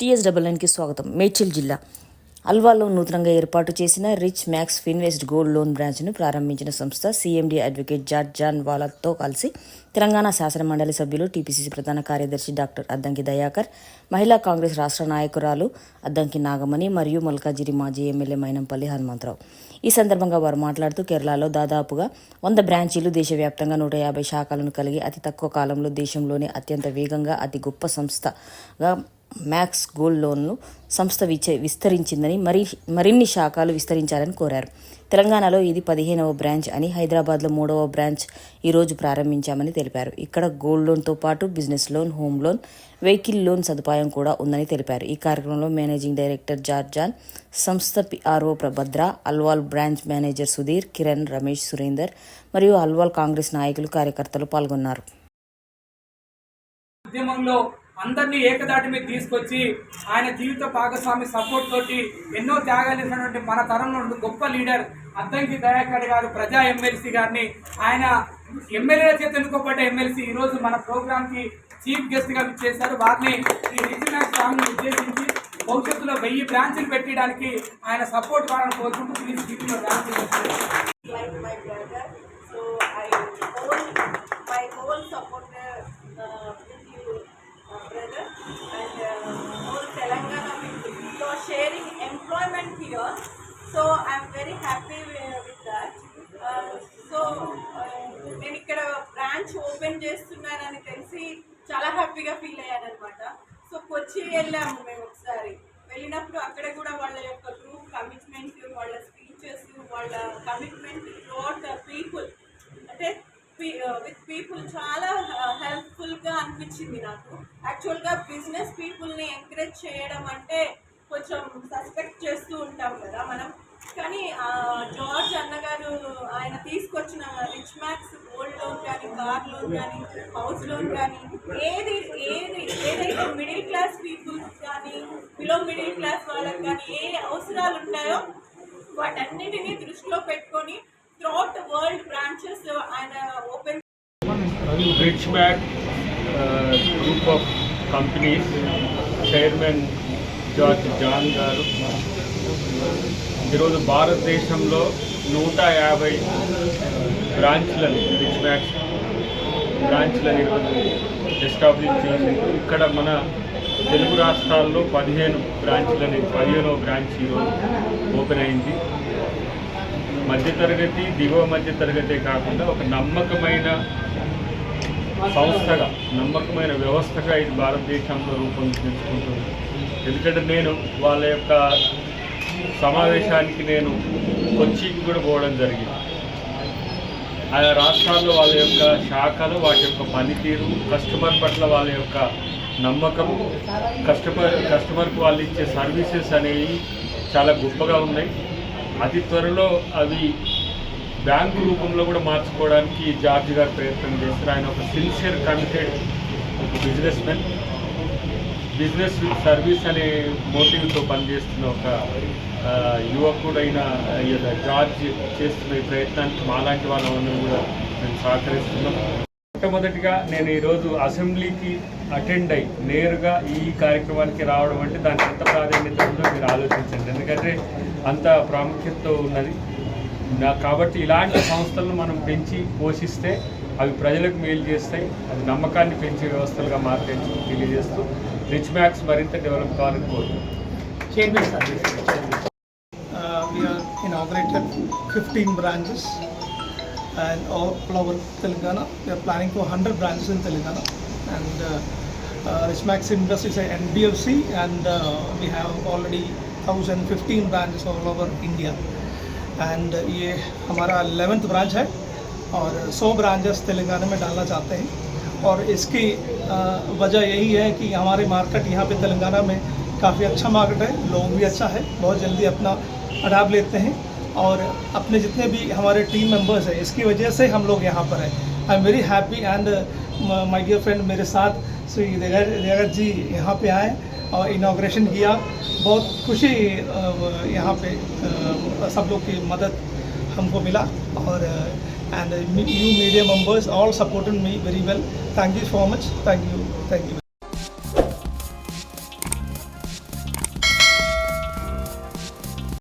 TS double నైన్కి స్వాగతం. మేడ్చల్ జిల్లా అల్వాలో నూతనంగా ఏర్పాటు చేసిన Rich Max Finvest gold loan బ్రాంచ్ను ప్రారంభించిన సంస్థ సీఎండీ అడ్వకేట్ జార్జ్ జాన్ వాలాతో కలిసి తెలంగాణ శాసన మండలి సభ్యులు టీపీసీసీ ప్రధాన కార్యదర్శి డాక్టర్ అద్దంకి దయాకర్ మహిళా కాంగ్రెస్ రాష్ట్ర నాయకురాలు అద్దంకి నాగమణి మరియు మల్కాజిరి మాజీ ఎమ్మెల్యే మైనంపల్లి హనుమంతరావు. ఈ సందర్భంగా వారు మాట్లాడుతూ కేరళలో దాదాపుగా వంద బ్రాంచీలు దేశవ్యాప్తంగా నూట యాభై శాఖలను కలిగి అతి తక్కువ కాలంలో దేశంలోనే అత్యంత వేగంగా అతి గొప్ప సంస్థగా మ్యాక్స్ గోల్డ్ లోన్ను సంస్థ విచ విస్తరించిందని మరి మరిన్ని శాఖలు విస్తరించాలని కోరారు. తెలంగాణలో ఇది పదిహేనవ బ్రాంచ్ అని హైదరాబాద్లో మూడవ బ్రాంచ్ ఈరోజు ప్రారంభించామని తెలిపారు. ఇక్కడ గోల్డ్ లోన్తో పాటు business loan home loan vehicle loan సదుపాయం కూడా ఉందని తెలిపారు. ఈ కార్యక్రమంలో మేనేజింగ్ డైరెక్టర్ జార్జాన్ సంస్థ PRO Prabhadra Alwal branch manager Sudheer Kiran Ramesh Surender మరియు అల్వాల్ కాంగ్రెస్ నాయకులు కార్యకర్తలు పాల్గొన్నారు. ఉద్యమంలో అందరినీ ఏకదాటి మీద తీసుకొచ్చి ఆయన జీవిత భాగస్వామి సపోర్ట్ తోటి ఎన్నో త్యాగాలు చేసినటువంటి మన తరంలో ఉన్న గొప్ప లీడర్ అద్దంకి దయాకర్ గారు ప్రజా ఎమ్మెల్సీ గారిని. ఆయన ఎమ్మెల్యేల చేత ఎన్నుకోబడ్డ ఎమ్మెల్సీ ఈరోజు మన ప్రోగ్రామ్కి చీఫ్ గెస్ట్గా చేశారు వారిని ఈ రిజినాథ్ స్వామిని ఉద్దేశించి భవిష్యత్తులో వెయ్యి బ్రాంచ్లు పెట్టడానికి ఆయన సపోర్ట్ కావాలని కోరుకుంటూ ఈ స్థితిలో బ్రాంచ్లు ఇక్కడ బ్రాంచ్ ఓపెన్ చేస్తున్నారని తెలిసి చాలా హ్యాపీగా ఫీల్ అయ్యాను సో కొచ్చి వెళ్ళాము మేము ఒకసారి. వెళ్ళినప్పుడు అక్కడ కూడా వాళ్ళ యొక్క గ్రూప్ కమిట్మెంట్ వాళ్ళ స్పీచెస్ వాళ్ళ కమిట్మెంట్ టువర్డ్ ద పీపుల్ అంటే విత్ పీపుల్ uh, చాలా uh, హెల్ప్ఫుల్గా అనిపించింది నాకు. యాక్చువల్గా బిజినెస్ పీపుల్ని ఎంకరేజ్ చేయడం అంటే కొంచెం సస్పెక్ట్ చేస్తూ ఉంటాం కదా మనం. కానీ ఆ, జార్జ్ అన్నగారు ఆయన తీసుకొచ్చిన రిచ్ మ్యాన్ లోన్ కానీ హౌస్ లోన్ కానీ ఏది ఏది ఏదైతే మిడిల్ క్లాస్ పీపుల్స్ కానీ బిలో మిడిల్ క్లాస్ వాళ్ళకి కానీ ఏ అవసరాలు ఉంటాయో వాటన్నిటినీ దృష్టిలో పెట్టుకొని త్రూఅవుట్ వరల్డ్ బ్రాంచెస్ ఆయన open rich back group of companies chairman George John గారు. ఈరోజు భారతదేశంలో నూట యాభై బ్రాంచ్లను రిచ్ బ్యాక్ బ్రాంచ్లను ఈరోజు ఎస్టాబ్లిష్ చేసి ఇక్కడ మన తెలుగు రాష్ట్రాల్లో పదిహేను బ్రాంచ్లని పదిహేనో బ్రాంచ్ ఈరోజు ఓపెన్ అయింది. మధ్యతరగతి దిగువ మధ్యతరగతే కాకుండా ఒక నమ్మకమైన సంస్థగా నమ్మకమైన వ్యవస్థగా ఇది భారతదేశంలో రూపొందించుకుంటుంది. ఎందుకంటే నేను వాళ్ళ యొక్క సమావేశానికి నేను కొచ్చికి కూడా పోవడం జరిగింది. ఆయా రాష్ట్రాల్లో వాళ్ళ యొక్క శాఖలు వాటి యొక్క పనితీరు కస్టమర్ పట్ల వాళ్ళ యొక్క నమ్మకం కస్టమర్ కస్టమర్కి వాళ్ళు ఇచ్చే సర్వీసెస్ అనేవి చాలా గొప్పగా ఉన్నాయి. అతి త్వరలో అవి బ్యాంకు రూపంలో కూడా మార్చుకోవడానికి జార్జ్ గారు ప్రయత్నం చేస్తారు. ఆయన ఒక sincere committed business men business service అనే మోటివ్తో పనిచేస్తున్న ఒక యువకుడైన ఈ యొక్క జార్జ్ చేస్తున్న ఈ ప్రయత్నానికి మాలాంటి వాళ్ళందరూ కూడా మేము సహకరిస్తున్నాం. మొట్టమొదటిగా నేను ఈరోజు అసెంబ్లీకి అటెండ్ అయ్యి నేరుగా ఈ కార్యక్రమానికి రావడం అంటే దానికి ఎంత ప్రాధాన్యత ఉందో మీరు ఆలోచించండి. ఎందుకంటే అంత ప్రాముఖ్యత ఉన్నది. కాబట్టి ఇలాంటి సంస్థలను మనం పెంచి పోషిస్తే అవి ప్రజలకు మేలు చేస్తాయి. అది నమ్మకాన్ని పెంచే వ్యవస్థలుగా మారుతాయని తెలియజేస్తూ రిచ్ మ్యాక్స్ మరింత డెవలప్ కావాలని Chairman, sir. Uh, we have inaugurated 15 branches and all over Telangana. We are planning for 100 branches in Telangana. And uh, uh, Richmax Invest is an NBFC and uh, we have already 1015 branches all over India. And ये हमारा eleventh branch है और 100 branches Telangana में डालना चाहते हैं और इसकी वजह यही है कि हमारे मार्केट यहाँ पे तेलंगाना में काफ़ी अच्छा मार्केट है, लोग भी अच्छा है, बहुत जल्दी अपना अडाप लेते हैं और अपने जितने भी हमारे टीम मेंबर्स हैं, इसकी वजह से हम लोग यहाँ पर हैं। I am very happy and my dear friend मेरे साथ श्री देगर जी यहाँ पे आए और इनाग्रेशन किया। बहुत खुशी यहाँ पे सब लोग की मदद हमको मिला और and you media members all supported me very well thank you so much thank you thank you